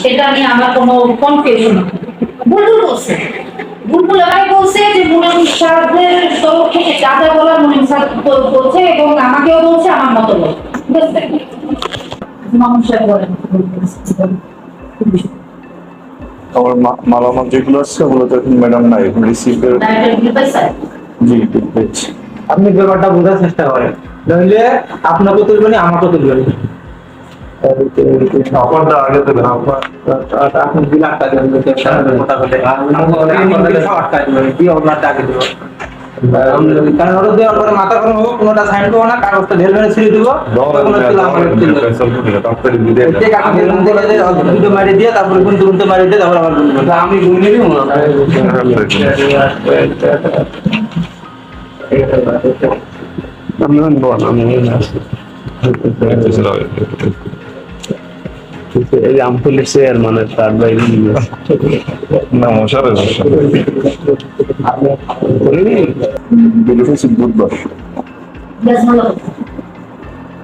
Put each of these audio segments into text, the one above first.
সেটা নিয়ে আমার কোনো কনফিউশন বুলবুল বলছে। বুলবুল আমাকে বলছে যে মুনিম সাহেবের তরফ থেকে যা যা বলার মুনিম সাহেব বলছে এবং আমাকেও বলছে আমার মতো বল আমার মালামাল যেগুলো আছে ওগুলো তো এখন ম্যাডাম নাই এখন রিসিভের জি আপনি ব্যাপারটা বোঝার চেষ্টা করেন। নইলে আপনাকে তুলবেন আমাকে তুলবেন কারণ ওটা দেওয়ার পরে মাথা গরম হবে কোনোটা সাইন করব না কাগজটা ঢেল মেরে ছিঁড়ে দিব কোনো তুলা আমার তুলবে যে কাকে বলুন বলে যে দুটো মারি দিয়ে তারপরে গুনতে গুনতে মারি দিয়ে তারপরে আবার আমি গুনে দিব এই যে আমফুলের চেয়ারম্যানের তার বাইরে না মশারে করিনি বিল বুধবার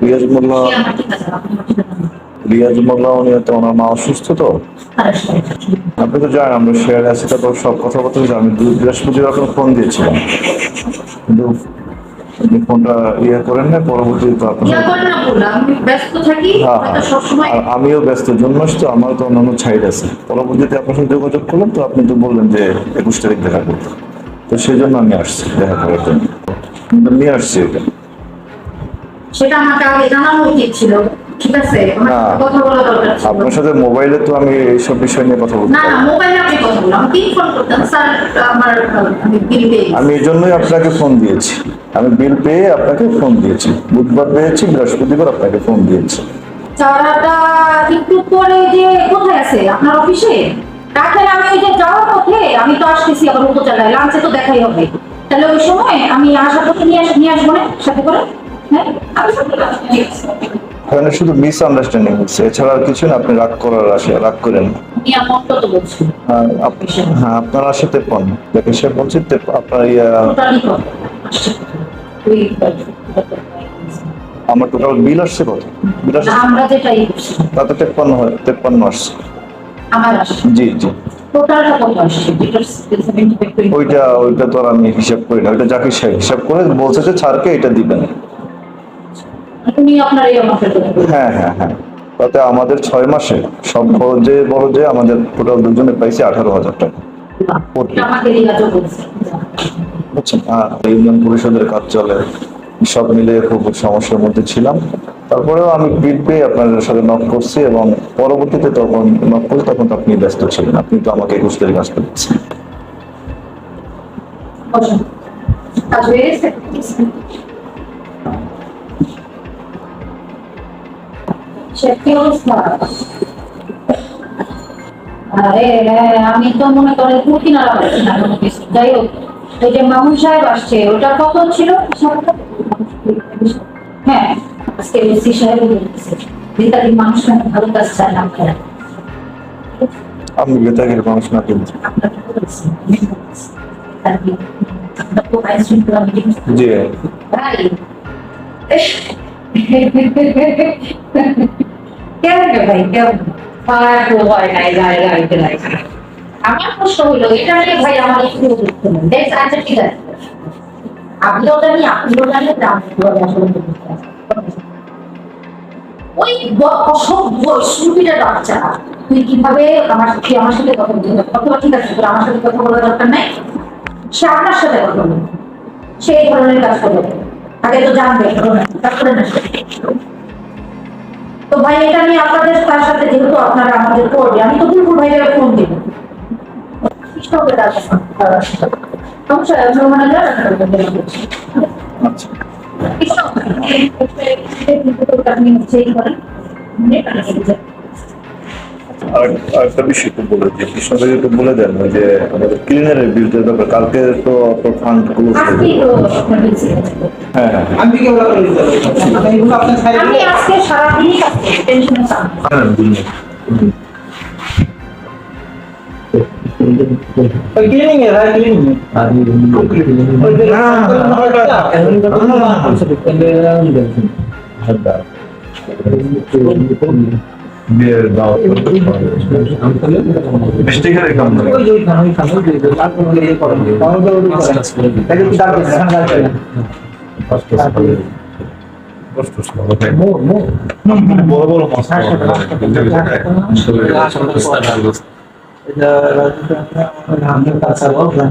রিয়াজ মোল্লা কি আমার ঠিক আছে আপনি রিয়াজ মোল্লা উনি তো ওনার মা অসুস্থ তো। আপনি তো জানেন আমরা শেয়ার আছি তারপর সব কথাবার্তা হয়েছে। আমি বৃহস্পতিবার ফোন দিয়েছিলাম। কিন্তু ফোনটা ইয়ে করেন না পরবর্তীতে তো আপনার হ্যাঁ হ্যাঁ। আমিও ব্যস্ত জন্মাস তো আমার তো অন্যান্য ছাইড আছে। পরবর্তীতে আপনার সাথে যোগাযোগ করলাম তো আপনি তো বললেন যে একুশ তারিখ দেখা করতে। তো সেই জন্য আমি আসছি দেখা করার জন্য। নিয়ে আসছি এটা। সেটা আমাকে আগে জানানো উচিত ছিল। আপনার সাথে মোবাইলে তো আমি এইসব বিষয় নিয়ে কথা বলতে আমি এই জন্যই আপনাকে ফোন দিয়েছি। আমি বিল পেয়ে আপনাকে ফোন দিয়েছি। বুধবার পেয়েছি বৃহস্পতিবার আপনাকে ফোন দিয়েছি। চারাটা একটু পরে যে কোথায় আছে? আপনার অফিসে রাখেন আমি ওই যে যাওয়ার পথে আমি তো আসতেছি আবার উপজেলায় লাঞ্চে তো দেখাই হবে। তাহলে ওই সময় আমি আসার পথে নিয়ে নিয়ে আসব না? সাথে করে? হ্যাঁ? আমি সাথে ঠিক আছে। ওখানে শুধু মিস আন্ডারস্ট্যান্ডিং হচ্ছে। এছাড়া আর কিছু না আপনি রাগ করার আসে রাগ করেন না। আমি আমার তো বলছি আর হ্যাঁ আপনার আসে তেপ্পান্ন দেখে সে বলছে আপনার ইয়া কত আমার টোটাল বিল আসছে কত? বিল আসছে তাতে তেপ্পান্ন হয় তেপ্পান্ন আসছে। জি জি। ওইটা ওইটা তো আর আমি হিসাব করি না। ওইটা যাকে হিসাব করে বলছে যে ছাড়কে এটা দিবেন। হ্যাঁ হ্যাঁ হ্যাঁ। তাতে আমাদের ছয় মাসে সব খরচে বড় যে আমাদের টোটাল দুজনে পাইছি আঠারো হাজার টাকা। বুঝছেন? ইউনিয়ন পরিষদের কাজ চলে সব মিলে খুব সমস্যার মধ্যে ছিলাম। তারপরেও আমি বিল পেয়ে আপনাদের সাথে নক করছি এবং পরবর্তীতে তখন নক করি তখন তো আপনি ব্যস্ত ছিলেন। আপনি তো আমাকে একুশ তারিখ আসতে দিচ্ছেন বসুন। কাজ আরে আমি তো মনে করি পুঁতি না যাই হোক ওই যে মামুন সাহেব আসছে ওটা কখন ছিল? হ্যাঁ আজকে এসি সাহেব বলতেছে মানুষ না ভালো কাজ চায় না আমি বেতাগের মানুষ না কিন্তু। জি। ভাই। কেমন ভাই কেমন তো হয় নাই গায়ে গাইতে নাই আমার প্রশ্ন হলো এটা নিয়ে ভাই? ওই অসভ্য সুবিধা বাচ্চা তুই কীভাবে আমার তুই আমার সাথে কথা বলতে অথবা ঠিক আছে আমার সাথে কথা দরকার নাই সে আপনার সাথে কথা বলবে সে এই ধরনের কাজ করবে আগে তো জানবে তারপরে তো ভাই এটা আমি আপনাদের তার সাথে যেহেতু আপনারা আমাদের করবে আমি তো বুলবুল ভাইয়ের ফোন দিব আচ্ছা। একটা বিষয় একটু বলে দিই কৃষ্ণকে একটু বলে দেন ওই যে আমাদের ক্লিনারের বিলটার ব্যাপারে কালকে তো ফান্ড ক্লোজ আজকেই তো আপনার বিলছে। হ্যাঁ হ্যাঁ আমি কি ওগুলো করে দিতে পারব এইগুলো আপনার সাইড আমি আজকে সারাদিনই কাজ করছি টেনশনে থাকব না। হ্যাঁ বিল নেই। ওই ক্লিনিং এ বড় বড় মাছ হ্যাঁ, সেটা, পাওয়া